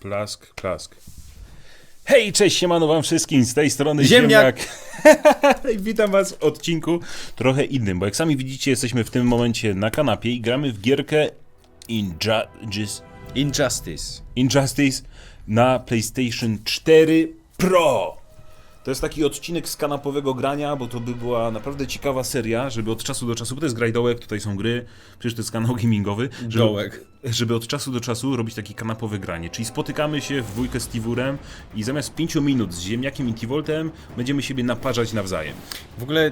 Plask, plask. Hej, cześć, siemano wam wszystkim, z tej strony Ziemniak. Ziemniak. Witam was w odcinku trochę innym, bo jak sami widzicie, jesteśmy w tym momencie na kanapie i gramy w gierkę Injustice, Injustice. Injustice na PlayStation 4 Pro. To jest taki odcinek z kanapowego grania, bo to by była naprawdę ciekawa seria, żeby od czasu do czasu, bo to jest grajdołek, tutaj są gry, przecież to jest kanał gamingowy. Żeby, Dołek. żeby od czasu do czasu robić takie kanapowe granie. Czyli spotykamy się w dwójkę z Tiwurem i zamiast 5 minut z ziemniakiem i Tivoltem będziemy siebie naparzać nawzajem. W ogóle,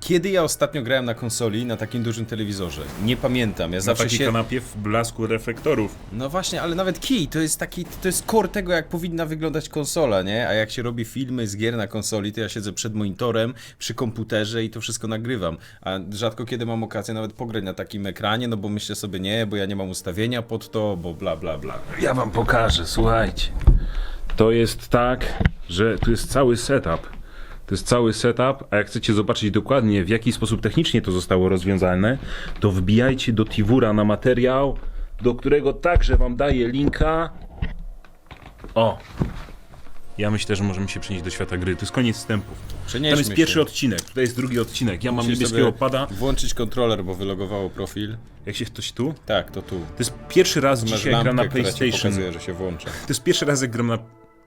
kiedy ja ostatnio grałem na konsoli, na takim dużym telewizorze? Nie pamiętam. Ja Na zawsze takiej się... kanapie w blasku reflektorów. No właśnie, ale nawet kij, to jest taki, to jest core tego, jak powinna wyglądać konsola, nie? A jak się robi filmy z gier na konsoli, to ja siedzę przed monitorem, przy komputerze i to wszystko nagrywam. A rzadko kiedy mam okazję nawet pograć na takim ekranie, no bo myślę sobie, nie, bo ja nie mam ustawienia pod to, bo bla, bla, bla. Ja wam pokażę, słuchajcie. To jest tak, że tu jest cały setup. To jest cały setup, a jak chcecie zobaczyć dokładnie w jaki sposób technicznie to zostało rozwiązane, to wbijajcie do Tiwura na materiał, do którego także wam daję linka. O! Ja myślę, że możemy się przenieść do świata gry. To jest koniec wstępów. Przenieśmy Tam jest pierwszy się. odcinek, tutaj jest drugi odcinek. Ja mam Musisz niebieskiego sobie pada. Włączyć kontroler, bo wylogowało profil. Jak się ktoś tu? Tak, to tu. To jest pierwszy raz Masz dzisiaj gram na lampkę, która ci PlayStation. pokazuje, że się włącza. To jest pierwszy raz jak gram na.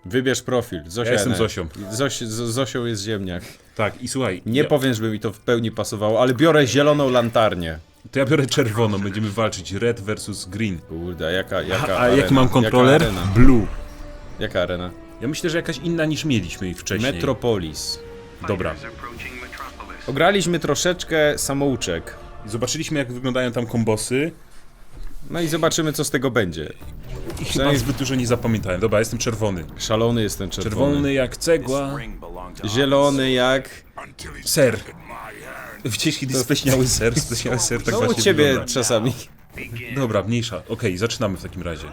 Wybierz profil. Zosia Ja jestem. Zosią. Zoś, z, Zosią jest ziemniak. Tak, i słuchaj. Nie ja, powiem, żeby mi to w pełni pasowało, ale biorę zieloną lantarnię. To ja biorę czerwoną, będziemy walczyć red versus green. Kurde, a jaka, jaka A, a jaki mam kontroler? Jaka? Blue. Jaka arena? Ja myślę, że jakaś inna niż mieliśmy ich wcześniej. Metropolis. Dobra. Ograliśmy troszeczkę samouczek. Zobaczyliśmy jak wyglądają tam kombosy No i zobaczymy, co z tego będzie. i chyba zbyt dużo nie zapamiętałem. Dobra, jestem czerwony. Szalony jestem czerwony. Czerwony jak cegła. Zielony jak... Ser. Widziałeś kiedyś spleśniały ser? Spleśniały ser tak No u właśnie ciebie wygląda. czasami. Dobra, mniejsza. Okej, zaczynamy w takim razie.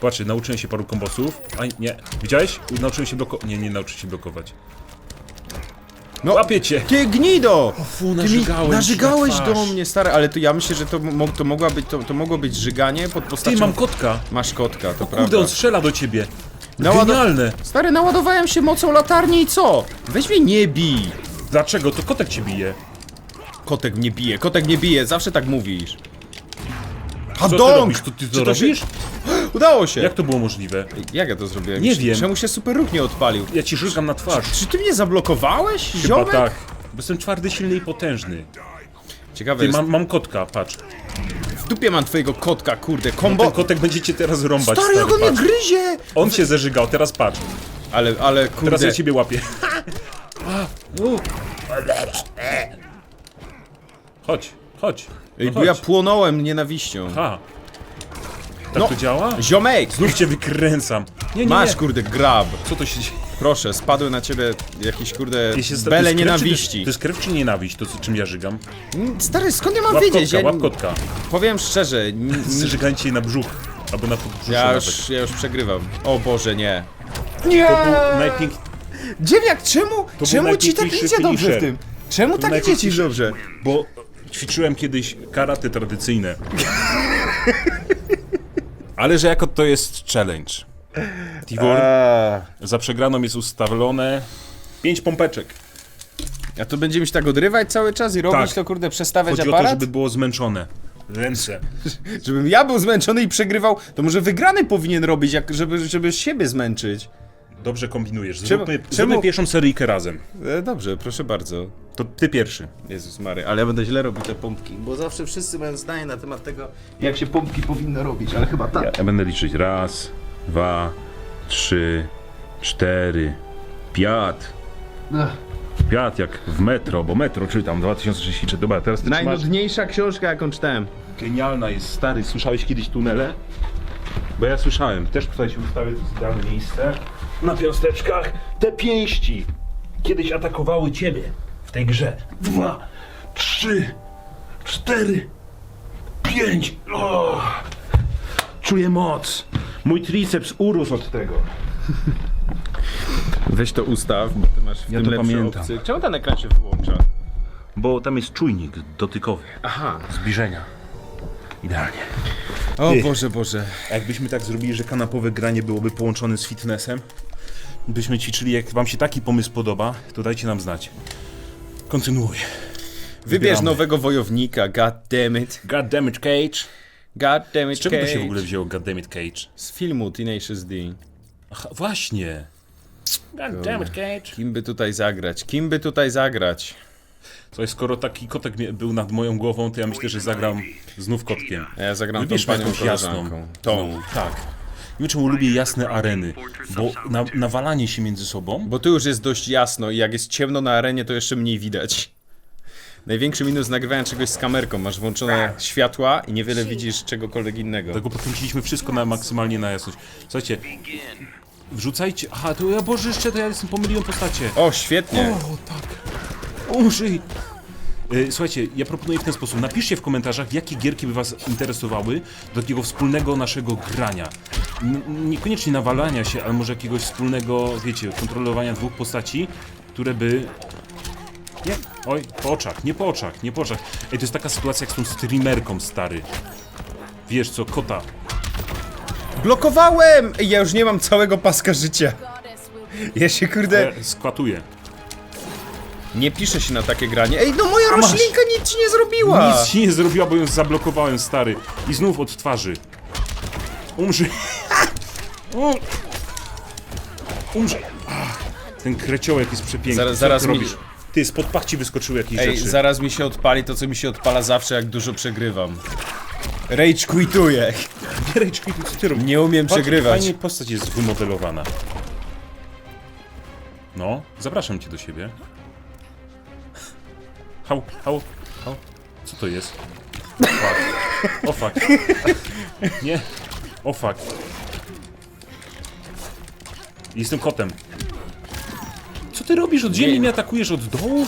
Patrzcie, nauczyłem się paru kombosów. A nie, widziałeś? Nauczyłem się blokować. Nie, nie nauczyłem się blokować. No, Łapię cię! Ty gnido! fu, Ty mi narzygałeś na do mnie, stary, ale to ja myślę, że to, mo- to, mogła być, to, to mogło być żyganie pod postacią... Ty, mam kotka! Masz kotka, to Kurde, prawda. on strzela do ciebie! Naładow- Genialne! Stary, naładowałem się mocą latarni i co? Weź mnie nie bij! Dlaczego? To kotek cię bije. Kotek mnie bije, kotek mnie bije, zawsze tak mówisz. Co ty robisz? To ty Czy to się- robisz? Udało się! Jak to było możliwe? Jak ja to zrobiłem? Nie Czy- wiem. Czemu się super ruch nie odpalił? Ja ci żygam na twarz. Czy ty mnie zablokowałeś, Chyba ziomek? tak. Bo jestem twardy, silny i potężny. Ciekawe Ty, jest, mam, mam kotka, patrz. w dupie mam twojego kotka, kurde, Ten kombo... kotek będzie cię teraz rąbać, Stary, jak on mnie patrz. gryzie! On cię zeżygał, teraz patrz. Ale, ale, kurde... Teraz ja ciebie łapię. Chodź, chodź. Ej, No bo ja chodź. płonąłem nienawiścią. Ha. Tak No. to działa? Ziomek! Znów cię wykręcam. Nie, nie, Masz, nie. kurde, grab. Co to się dzieje? Proszę, spadły na ciebie jakieś, kurde, Ja się to bele jest krew, czy nienawiści. To jest krew czy nienawiść, to co- czym ja żygam? Mm, Stary, skąd ja mam wiedzieć? kotka, Ja, łap kotka. powiem szczerze, n- n- na brzuch. Albo na podbrzusze ja nawet. już, ja już przegrywam. O Boże, nie. To był najpięk... Dziewniak, czemu, był czemu ci tak najpiękniejszy idzie dobrze w tym? Czemu tak idzie ci najpiękniejszy- dobrze? Bo ćwiczyłem kiedyś karate tradycyjne. Ale że jako to jest challenge. Tibor, za przegraną jest ustawione 5 pompeczek. A to będziemy się tak odrywać cały czas i robić Tak. to, kurde, przestawiać Chodzi o to, aparat? żeby było zmęczone. Ręce. Żebym ja był zmęczony i przegrywał, to może wygrany powinien robić, jak, żeby, żeby siebie zmęczyć. Dobrze kombinujesz. Zróbmy, czemu- zróbmy pierwszą seryjkę razem. E, dobrze, proszę bardzo. To ty pierwszy. Jezus Mary, ale ja będę źle robił te pompki, bo zawsze wszyscy mają zdanie na temat tego, jak się pompki powinno robić, ale chyba tak. Ja, ja będę liczyć. Raz, dwa, trzy, cztery, piat. Piat jak w metro, bo metro czytam, 2033. Dobra, teraz ty trzymasz. Najnudniejsza książka, jaką czytałem. Genialna jest, stary. Słyszałeś kiedyś tunele? Bo ja słyszałem. Też tutaj się ustawię, to jest idealne miejsce. Na piąsteczkach te pięści kiedyś atakowały ciebie w tej grze. Dwa, trzy, cztery, pięć. O! Czuję moc. Mój triceps urósł od tego. Weź to ustaw, bo ty masz w Ja tym to lepsze pamiętam. opcje. Czemu ten ekran się wyłącza? Bo tam jest czujnik dotykowy. Aha. Zbliżenia. Idealnie. O. Boże, Boże. A jakbyśmy tak zrobili, że kanapowe granie byłoby połączone z fitnessem, byśmy ćwiczyli, jak wam się taki pomysł podoba, to dajcie nam znać. Kontynuuj. Wybierz Wybieramy. nowego wojownika, god damn it. God damn it, Cage. God damn it, Z czego to się w ogóle wzięło God damn it, Cage? Z filmu Tenacious D. Aha, właśnie. God damn it, Cage. Kim by tutaj zagrać? Kim by tutaj zagrać? Słuchaj, skoro taki kotek mie- był nad moją głową, to ja myślę, że zagram znów kotkiem. A ja zagram tą Wybierzmy panią jakąś jasną. koleżanką. Tą. Znowu, tak. Nie czemu lubię jasne areny, bo na, nawalanie się między sobą... Bo tu już jest dość jasno i jak jest ciemno na arenie, to jeszcze mniej widać. Największy minus nagrywania czegoś z kamerką. Masz włączone światła i niewiele widzisz czegokolwiek innego. Dlatego podkręciliśmy wszystko na maksymalnie na jasność. Słuchajcie, wrzucajcie... Aha, to ja Boże, jeszcze to ja jestem pomyliłem postacie. O, świetnie. O, tak. Umrzyj. E, Słuchajcie, ja proponuję w ten sposób. Napiszcie w komentarzach, jakie gierki by was interesowały do takiego wspólnego naszego grania. N niekoniecznie nawalania się, ale może jakiegoś wspólnego, wiecie, kontrolowania dwóch postaci, które by... Nie, oj, po oczach, nie po oczach, nie po oczach. Ej, to jest taka sytuacja jak z tą streamerką, stary. Wiesz co, kota. Blokowałem! Ja już nie mam całego paska życia. Ja się kurde... Skłatuję. Nie pisze się na takie granie. Ej, no moja masz. roślinka nic ci nie zrobiła! Nic ci nie zrobiła, bo ją zablokowałem, stary. I znów od twarzy. Umrzyj. Um- Umrzyj. Ach, Ten kreciołek jest przepiękny. Zaraz- Co zaraz ty mi- robisz? Ty, spod pachci wyskoczyły jakieś Ej, rzeczy. zaraz mi się odpali to, co mi się odpala zawsze, jak dużo przegrywam. Rage quituję. Rage quit, co ty robisz? Nie umiem Patrz, przegrywać. Fajnie postać jest wymodelowana. No, zapraszam cię do siebie. Hał, hał, hał. Co to jest? O fuck. O fuck. Nie. O fuck. Jestem kotem. Co ty robisz od ziemi? Nie. Mnie atakujesz od dołu?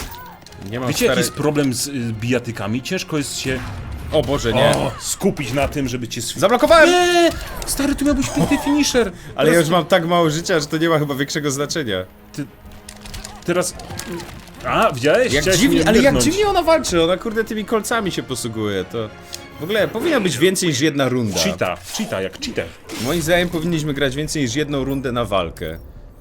Nie mam Wiecie jaki jest problem z y, bijatykami? Ciężko jest się O Boże, nie. o, skupić na tym, żeby cię swi- Zablokowałem! Nie! Stary, tu miał być piękny finisher. Ale ja już mam tak mało życia, że to nie ma chyba większego znaczenia. Teraz... A, widziałeś? Jak Chciałeś dziwnie, mnie ale jak dziwnie ona walczy, ona kurde tymi kolcami się posługuje, to... W ogóle powinna być więcej niż jedna runda. Cheata, cheata, jak cheater. Moim zdaniem powinniśmy grać więcej niż jedną rundę na walkę.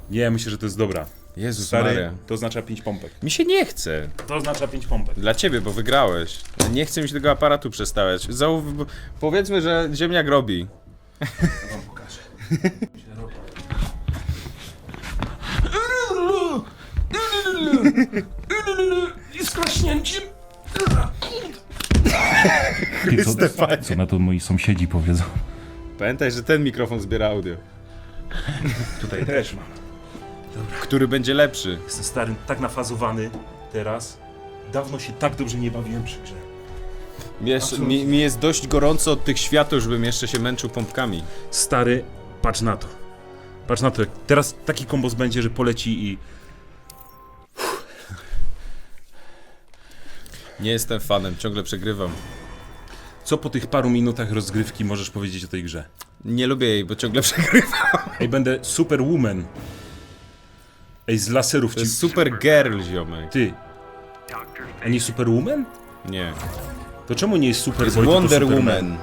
Nie, myślę, że to jest dobra. Jezus Stary, Maria. to oznacza 5 pompek. Mi się nie chce. To oznacza 5 pompek. Dla ciebie, bo wygrałeś. Nie chce mi się tego aparatu przestawiać. Bo- Powiedzmy, że ziemniak robi. wam pokażę. Jest klaśnięciem. Chryste, panie. Co na to moi sąsiedzi powiedzą? Pamiętaj, że ten mikrofon zbiera audio. Tutaj też mam. Który będzie lepszy. Jestem stary, tak nafazowany teraz. Dawno się tak dobrze nie bawiłem przy grze. Mi jest, mi, mi jest dość gorąco od tych światów, żebym jeszcze się męczył pompkami. Stary, patrz na to. Patrz na to. jak Teraz taki kombos będzie, że poleci i... Nie jestem fanem, ciągle przegrywam. Co po tych paru minutach rozgrywki możesz powiedzieć o tej grze? Nie lubię jej, bo ciągle przegrywam. Ej, będę superwoman. Ej, z laserów To ci... jest super girl, ziomek. Ty. A nie superwoman? Nie. To czemu nie jest To superboy, jest tylko Wonder Superman? Woman.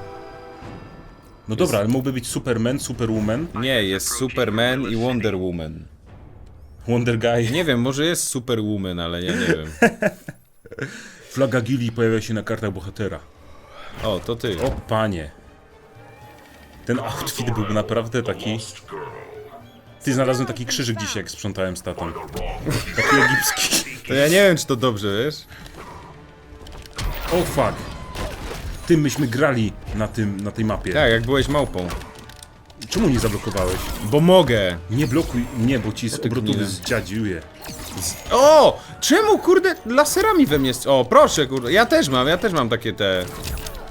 No dobra, ale mógłby być superman, superwoman, Nie, jest Superman i Wonder Woman. wonder guy. Nie wiem, może jest Superwoman, ale ja nie wiem. Flaga Gili pojawia się na kartach bohatera. O, to ty. O panie. Ten outfit był naprawdę taki... Ty znalazłem taki krzyżyk dzisiaj, jak sprzątałem statą. Taki egipski. To ja nie wiem, czy to dobrze, wiesz? O fuck. Tym myśmy grali na tym, na tej mapie. Tak, jak byłeś małpą. Czemu nie zablokowałeś? Bo mogę. Nie blokuj mnie, bo ci z obrotowy zdziadziuje. O! Czemu, kurde, laserami we mnie... O, proszę, kurde. Ja też mam, ja też mam takie te...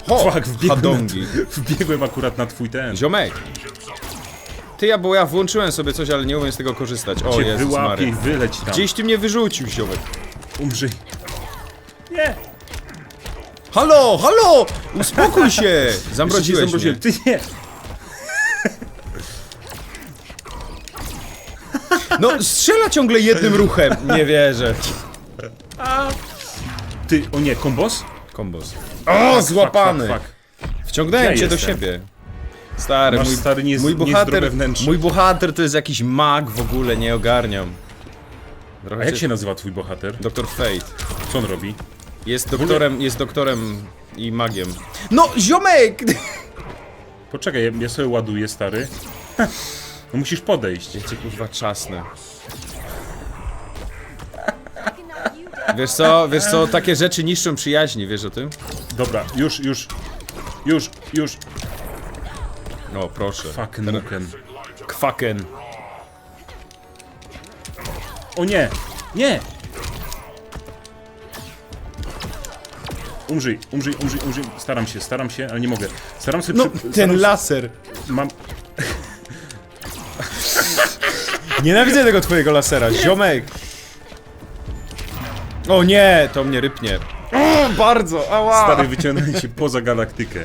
Ho! Fuck, wbiegłem, Hadongi. wbiegłem akurat na twój ten. Ziomek. Ty, ja, bo ja włączyłem sobie coś, ale nie umiem z tego korzystać. O, Cię Jezus wyłapie i wyleć tam. Gdzieś ty mnie wyrzucił, ziomek. Umrzyj. Nie. Halo, halo! Uspokój się! Zamroziłeś Zamroziłem. mnie. Ty nie. No, strzela ciągle jednym ruchem. Nie wierzę. Ty, o nie, kombos? Kombos. O, złapany! Fuck. Wciągnąłem Ja cię do jestem. siebie. Stary, Masz mój, stary niez- mój niezdrowe bohater, wnętrze. mój bohater to jest jakiś mag w ogóle, nie ogarniam. Trochę A jak cię- się nazywa twój bohater? Doktor Fate. Co on robi? Jest doktorem, jest doktorem i magiem. No, ziomek! Poczekaj, ja- ja sobie ładuję, stary. No musisz podejść. Ja cię kurwa czasnę. Wiesz co, wiesz co, takie rzeczy niszczą przyjaźni, wiesz o tym? Dobra, już, już. Już, już. No, proszę. Fuck nuken. Kwaken. O nie! Nie! Umrzyj, umrzyj, umrzyj, umrzyj. Staram się, staram się, ale nie mogę. Staram się No, przy... ten się... laser. Mam... Nienawidzę tego twojego lasera, ziomek! O nie, to mnie rypnie. O, bardzo, ała! Stary, wyciągnąłem się poza galaktykę.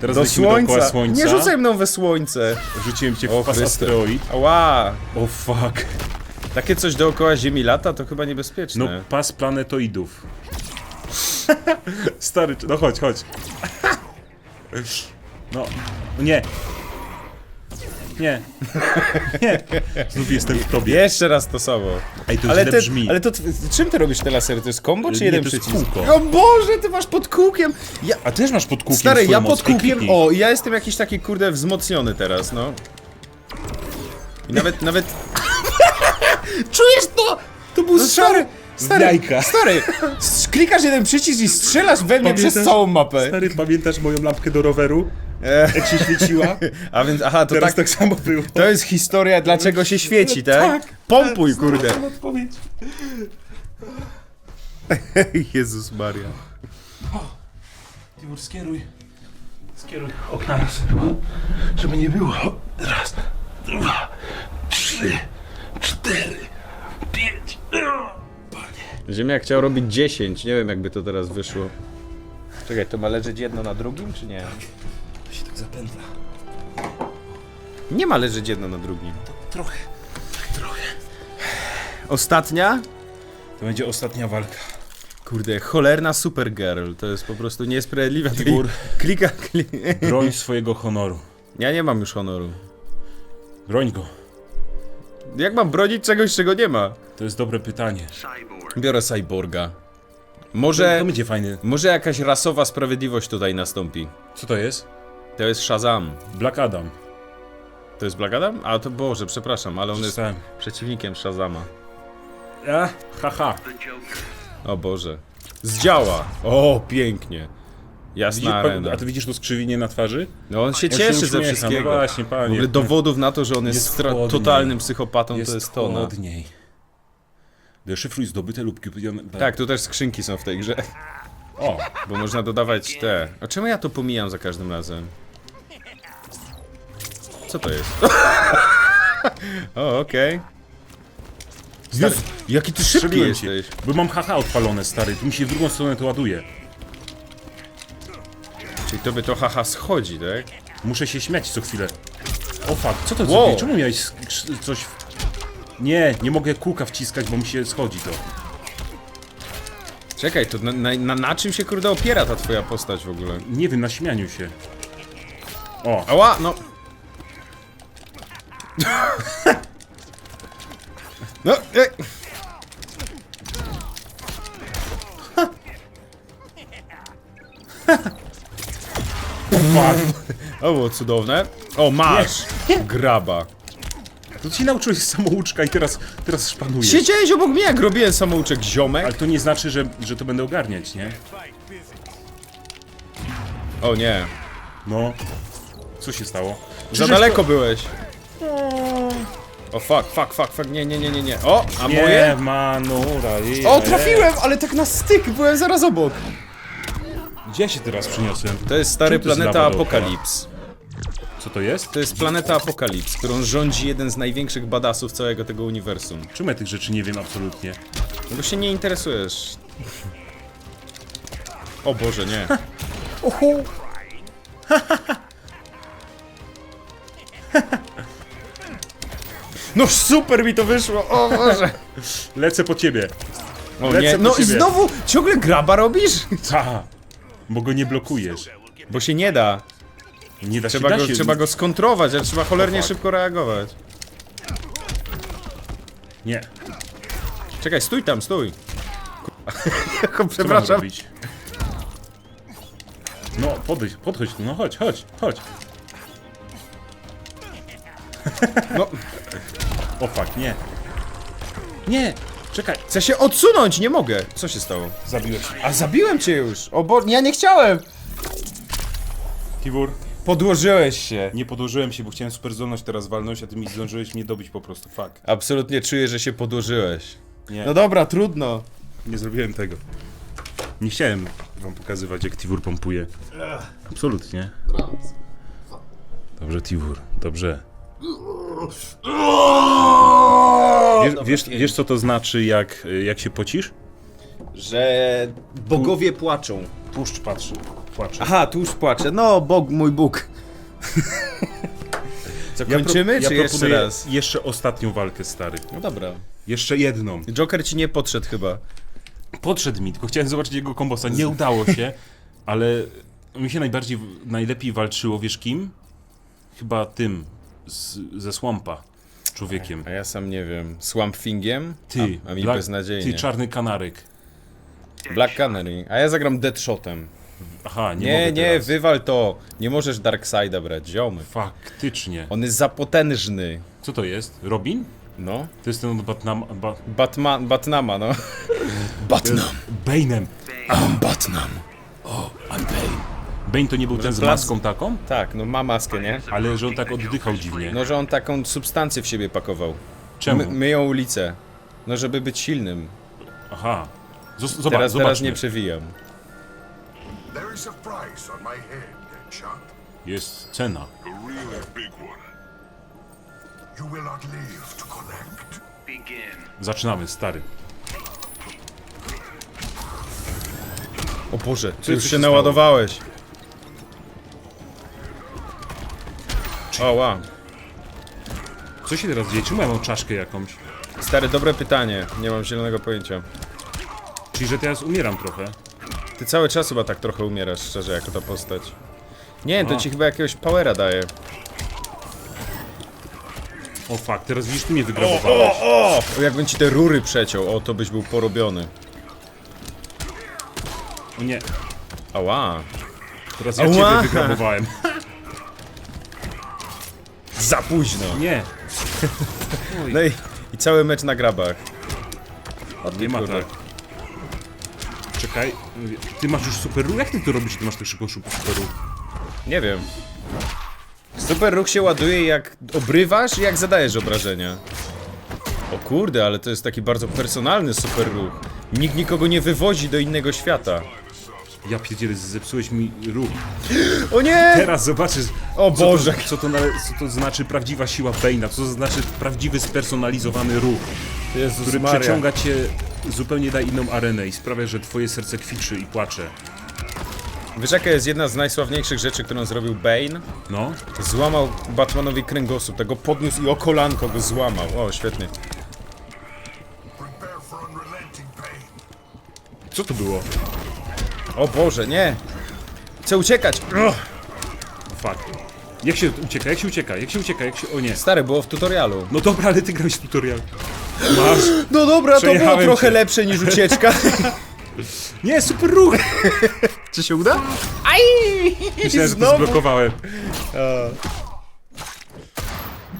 Teraz do lecimy dookoła słońca. słońca. Nie rzucaj mną we słońce. Rzuciłem cię O w pas Chryste. asteroid. Ała! O fuck. Takie coś dookoła Ziemi lata to chyba No niebezpieczne. pas planetoidów. Stary, no chodź, chodź. No, no nie. Nie. Nie. Znów jestem w tobie. Jeszcze raz to samo. Ej, to Ale, źle te, brzmi. ale to czym ty robisz te lasery? To jest kombo czy Nie, jeden to jest przycisk? kółko. O Boże, ty masz pod kółkiem! Ja, A ty też masz pod kółkiem stary, swoją ja moc. pod Ej, kółkiem. kliknij. O, ja jestem jakiś taki kurde wzmocniony teraz, no. I nawet, nawet. Czujesz to? To był stary, stary, jajka. stary, klikasz jeden przycisk i strzelasz we mnie Pamiętasz- przez całą mapę. Stary, pamiętasz moją lampkę do roweru? E, Jak się świeciła? a więc, aha, to Teraz tak, tak samo było. to jest historia, dlaczego się świeci, tak? Tak. Pompuj, kurde. Znalazłem odpowiedź. Jezus Maria. Tibor, skieruj. Skieruj okna na sobie, żeby nie było. Raz, dwa, trzy, cztery. Ziemniak chciał robić 10, nie wiem jakby to teraz wyszło. Czekaj, to ma leżeć jedno na drugim, czy nie? To się tak zapętla. Nie ma leżeć jedno na drugim. Trochę, trochę. Ostatnia? To będzie ostatnia walka. Kurde, cholerna Supergirl, to jest po prostu niesprawiedliwe. Tej- Tibor. Klika, klika. Broń swojego honoru. Ja nie mam już honoru. Broń go. Jak mam bronić czegoś, czego nie ma? To jest dobre pytanie. Biorę cyborga. Może, to będzie fajny. może jakaś rasowa sprawiedliwość tutaj nastąpi. Co to jest? To jest Shazam. Black Adam. To jest Black Adam? A to Boże, przepraszam, ale on jest przeciwnikiem Shazama. A, haha. O Boże. Zdziała! O, pięknie. Widzisz, Jasna arena. a ty widzisz to skrzywienie na twarzy? No on się On się cieszy ze uśmiecha, wszystkiego. No właśnie, W panie. ogóle dowodów na to, że on jest, Jest stra- chłodniej. totalnym psychopatą, jest to jest to. No. chłodniej. Deszyfruj zdobyte lub kupione... Tak, tu też skrzynki są w tej grze, O, bo można dodawać te. A czemu ja to pomijam za każdym razem? Co to jest? o, okej. Stary, Jaki ty szybki strzeliłem cię. jesteś. Bo mam haha odpalone, stary. Tu mi się w drugą stronę to ładuje. Czyli to by to haha schodzi, tak? Muszę się śmiać co chwilę. O fuck, co to Wow. wow. Czemu miałeś sk- coś... W... Nie, nie mogę kółka wciskać, bo mi się schodzi to. Czekaj, to na, na, na, na czym się kurde opiera ta twoja postać w ogóle? Nie wiem, na śmianiu się. O, Ała, no. No, e. fuck. O, było cudowne. O, masz! Graba. To ci nauczyłeś samouczka i teraz, teraz szpanujesz. Siedziałeś obok mnie, jak robiłem samouczek ziomek. Ale to nie znaczy, że, że to będę ogarniać, nie? O nie, No. Co się stało? za daleko byłeś. O fuck, fuck, fuck, fuck, nie, nie, nie, nie, nie. O, a Nie, moje? manura. Je, O, trafiłem, ale tak na styk, byłem zaraz obok. Gdzie ja się teraz przyniosłem? To jest stary Czym to jest planeta lawa dookoła? Apokalips. Co to jest? To jest planeta Apokalips, którą rządzi jeden z największych badassów całego tego uniwersum. Czemu ja tych rzeczy nie wiem absolutnie? No bo się nie interesujesz. O Boże, nie. No super mi to wyszło, o Boże. Lecę po ciebie. O Lecę nie, po no i ciebie. znowu ciągle graba robisz? Ha! Bo go nie blokujesz. Bo się nie da. Nie da się, Trzeba da go, się. trzeba go skontrować, ale trzeba cholernie fuck. szybko reagować. Nie. Czekaj, stój tam, stój. Jako, Co mam przepraszam. robić? No, podejdź, podchodź tu, no chodź, chodź, chodź. No, O fuck, nie. Nie! Czekaj, chcę się odsunąć, nie mogę. Co się stało? zabiłeś. A zabiłem cię już. O bo ja nie chciałem. Tibur, Podłożyłeś się. nie podłożyłem się, bo chciałem super zdolność teraz walnąć, a ty mi zdążyłeś mnie dobić po prostu, fuck. Absolutnie czuję, że się podłożyłeś. Nie, No dobra, trudno. nie zrobiłem tego. Nie chciałem wam pokazywać, jak Tiwur pompuje. Absolutnie. Dobrze, Tiwur, dobrze. Wiesz, wiesz, wiesz co to znaczy, jak, jak się pocisz? Że bogowie płaczą. Tłuszcz patrzy, płacze. Aha, tu już płaczę. No, Bóg, mój Bóg. Co, kończymy, ja czy jeszcze proponuję raz? Jeszcze ostatnią walkę, stary. No dobra. Jeszcze jedną. Joker ci nie podszedł chyba. Podszedł mi, tylko chciałem zobaczyć jego kombosa. Nie udało się, ale mi się najbardziej, najlepiej walczyło, wiesz kim? Chyba tym, z, ze Swampa, człowiekiem. A ja sam nie wiem. Swamp Thingiem? Ty, A, a mi Black- beznadziejnie. Ty, czarny kanaryk. Black Canary. A ja zagram Deadshotem. Aha, nie, Nie, mogę nie, teraz. wywal to. Nie możesz Darkseida brać, ziomy. Faktycznie. On jest za potężny. Co to jest? Robin? No. To jest ten od Batnam... Ba, Batman, Batnama, no. Batnam. Bane'em. Batnam. Bane to nie był ten z plac- maską taką? Tak, no ma maskę, nie? Ale że on tak oddychał dziwnie. No, że on taką substancję w siebie pakował. Czemu? My, myją ulicę. No, żeby być silnym. Aha. Z- Zobacz, Teraz, teraz zobaczmy. nie przewijam. There is a price on my head, Deadshot. Jest cena. A really big one. You will not live to collect. Zaczynamy, stary. O Boże, Co ty już się się naładowałeś. O, wow. Co się teraz dzieje? Czemu ja mam czaszkę jakąś? Stary, dobre pytanie. Nie mam zielonego pojęcia. Czyli, że teraz umieram trochę. Ty cały czas chyba tak trochę umierasz, szczerze, jako ta postać. Nie, to ci chyba jakiegoś powera daje. O fuck, teraz widzisz, ty mnie wygrabowałeś. O, jakbym ci te rury przeciął, o, to byś był porobiony. O nie, Ała. teraz ja Ała. ciebie wygrabowałem. Za późno. Nie, No i, i cały mecz na grabach. nie ma tak. Czekaj, ty masz już super ruch? Jak ty to robisz, ty masz tak szybko super ruch? Nie wiem. Super ruch się ładuje jak obrywasz i jak zadajesz obrażenia. O kurde, ale to jest taki bardzo personalny super ruch. Nikt nikogo nie wywozi do innego świata. Ja pierdzielę, zepsułeś mi ruch. O nie! Teraz zobaczysz, O co Boże! to, co, to, nale- co to znaczy prawdziwa siła Bane'a, co to znaczy prawdziwy spersonalizowany ruch, Jezus który Maria. przeciąga cię zupełnie na inną arenę i sprawia, że twoje serce kwiczy i płacze. Wiesz jaka jest jedna z najsławniejszych rzeczy, którą zrobił Bane? No, Złamał Batmanowi kręgosłup, tego podniósł i o kolanko go złamał. O, świetnie. Co to było? O Boże, nie! Chcę uciekać! Ugh. Fuck. Jak się ucieka, jak się ucieka, jak się ucieka, jak się... O nie. Stary, było w tutorialu. No dobra, ale ty grałeś w tutorial. Masz. No dobra, to było Przejechałem trochę cię. lepsze niż ucieczka. Nie, super ruch! Czy się uda? Aj! Myślałem, że to zblokowałem.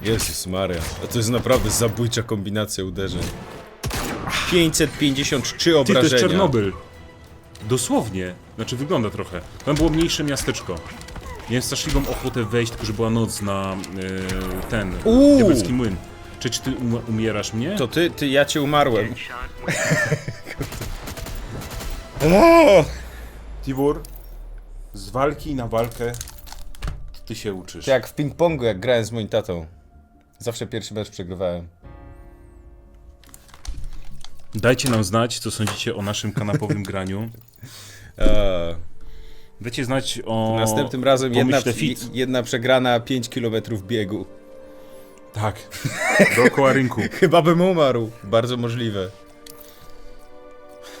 Jezus Maria, a to jest naprawdę zabójcza kombinacja uderzeń. 553 Ty, to obrażenia. jest Czernobyl. Dosłownie. Znaczy wygląda trochę. Tam było mniejsze miasteczko. Miałem straszliwą ochotę wejść, tylko że była noc na e, ten Uuu. diabelski młyn. Czy, czy ty um, umierasz mnie? To ty, ty, ja cię umarłem. o! Tibur, z walki na walkę to ty się uczysz. To jak w ping-pongu, jak grałem z moim tatą. Zawsze pierwszy mecz przegrywałem. Dajcie nam znać, co sądzicie o naszym kanapowym graniu. Eee, Dajcie znać o następnym razem jedna, jedna przegrana 5 km biegu. Tak. Dookoła rynku. Chyba bym umarł. Bardzo możliwe.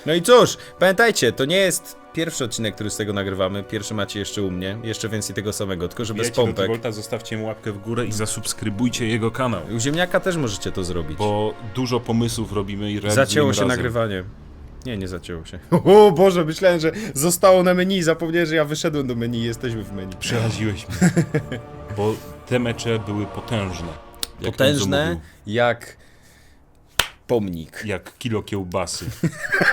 No i cóż, pamiętajcie, to nie jest pierwszy odcinek, który z tego nagrywamy. Pierwszy macie jeszcze u mnie. Jeszcze więcej tego samego, tylko że bez Wbijajcie do pompek. Volta, zostawcie mu łapkę w górę i zasubskrybujcie jego kanał. U ziemniaka też możecie to zrobić. Bo dużo pomysłów robimy i realizujemy Zacięło się razem. nagrywanie. Nie, nie zacięło się. O Boże, myślałem, że zostało na menu. Zapomniałem, że ja wyszedłem do menu i jesteśmy w menu. Przeraziłeś mnie. Bo te mecze były potężne. Jak Potężne Enzo jak pomnik. Jak kilo kiełbasy.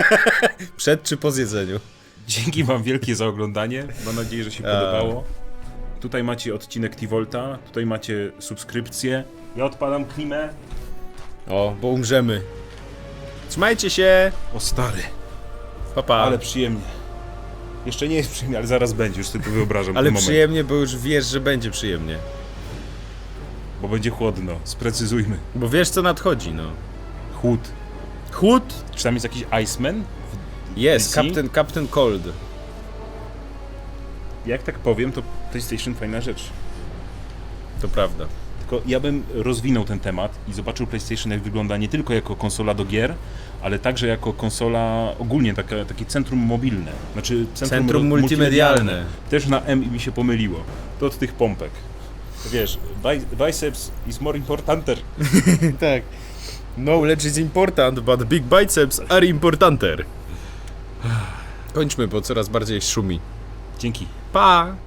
Przed czy po zjedzeniu? Dzięki wam wielkie za oglądanie. Mam nadzieję, że się podobało. Tutaj macie odcinek T-Volta, tutaj macie subskrypcję. Ja odpalam klimę. O, bo umrzemy. Trzymajcie się. O stary, Pa, pa. ale przyjemnie. Jeszcze nie jest przyjemnie, ale zaraz będzie, już sobie to wyobrażam. Ale przyjemnie, bo już wiesz, że będzie przyjemnie. Bo będzie chłodno, sprecyzujmy. Bo wiesz, co nadchodzi, no. Chłód. Chłód? Czy tam jest jakiś Iceman? Jest, DC? Captain, Captain Cold. Jak tak powiem, to PlayStation fajna rzecz. To prawda. Tylko ja bym rozwinął ten temat i zobaczył PlayStation jak wygląda nie tylko jako konsola do gier, ale także jako konsola ogólnie taka, takie centrum mobilne. Znaczy centrum, Centrum ro- multimedialne. Też na M i mi się pomyliło. To od tych pompek. Wiesz, bi- biceps is more importanter. tak. Knowledge is important, but big biceps are importanter. Kończmy, bo coraz bardziej szumi. Dzięki. Pa!